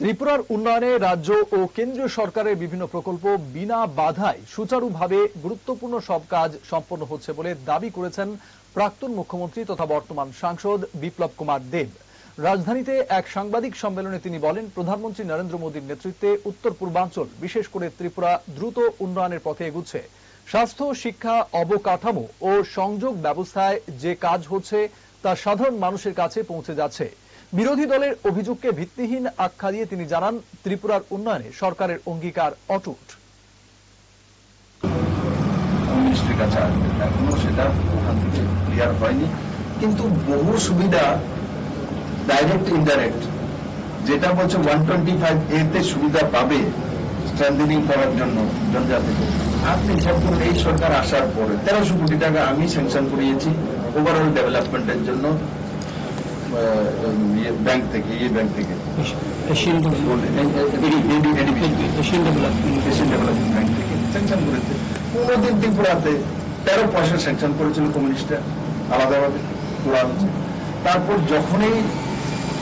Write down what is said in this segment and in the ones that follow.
ত্রিপুরার উন্নয়নে রাজ্য ও কেন্দ্রীয় সরকারের বিভিন্ন প্রকল্প বিনা বাধায় সুচারুভাবে গুরুত্বপূর্ণ সব কাজ সম্পন্ন হচ্ছে বলে দাবি করেছেন প্রাক্তন মুখ্যমন্ত্রী তথা বর্তমান সাংসদ বিপ্লব কুমার দেব। রাজধানীতে এক সাংবাদিক সম্মেলনে তিনি বলেন, প্রধানমন্ত্রী নরেন্দ্র মোদীর নেতৃত্বে উত্তর পূর্বাঞ্চল, বিশেষ করে ত্রিপুরা, দ্রুত উন্নয়নের পথে এগুচ্ছে। স্বাস্থ্য, শিক্ষা, অবকাঠামো ও সংযোগ ব্যবস্থায় যে কাজ হচ্ছে, তা সাধারণ মানুষের কাছে পৌঁছে যাচ্ছে। বিরোধী দলের অভিযোগকে ভিত্তিহীন আখ্যা দিয়ে তিনি জানান, ত্রিপুরার উন্নয়নে সরকারের অঙ্গীকার অটুট। কিন্তু বহু সুবিধা ডাইরেক্ট ইনডাইরেক্ট যেটা বলছে ওয়ান টোয়েন্টি ফাইভ এতে সুবিধা পাবে স্ট্রেন্থেনিং করার জন্য জনজাতিকে। আপনি যখন এই সরকার আসার পরে তেরোশো কোটি টাকা আমি স্যাংশন করিয়েছি ওভারঅল ডেভেলপমেন্টের জন্য ব্যাংক থেকে ইয়ে ব্যাংক থেকে। এশিয়ান ডেভেলপমেন্ট ব্যাংক থেকে। স্যাংশন করেছে। কোনোদিন ত্রিপুরাতে তেরো পয়সা স্যাংশন করেছিল কমিউনিস্টরা। আলাদাভাবে পুরান তারপর যখনই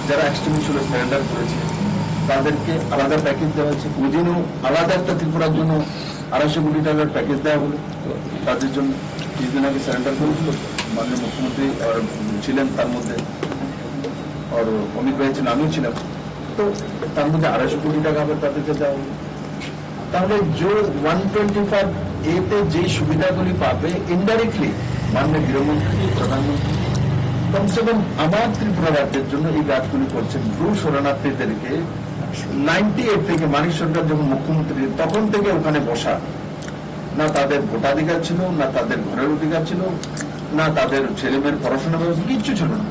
যারা এক্সট্রিমিস্ট ছিল সারেন্ডার করেছে তাদেরকে আলাদা প্যাকেজ দেওয়া হয়েছে। উইদিনও আলাদা একটা ত্রিপুরার জন্য আড়াইশো কোটি টাকার প্যাকেজ দেওয়া হলো। তাদের জন্য কিছুদিন আগে সারেন্ডার করেছিল। মাননীয় মুখ্যমন্ত্রী ছিলেন তার মধ্যে। আর অমিত ভাই ছিলেন আমিও ছিলাম তো তার মধ্যে আড়াইশো কোটি টাকা আবার তাদেরকে দেওয়া তাহলে যে ওয়ান টোয়েন্টি ফাইভ এতে যে সুবিধাগুলি পাবে ইনডাইরেক্টলি মাননীয় গৃহমন্ত্রী প্রধানমন্ত্রী কমসে কম আমার ত্রিপুরা রাজ্যের জন্য এই কাজগুলি করছেন ব্রু শরণার্থীদেরকে নাইনটি এইট থেকে মানিক সরকার যখন মুখ্যমন্ত্রী তখন থেকে ওখানে বসা না তাদের ভোটাধিকার ছিল না তাদের ঘরের অধিকার ছিল না তাদের ছেলে মেয়ের পড়াশোনা ব্যবস্থা কিচ্ছু ছিল না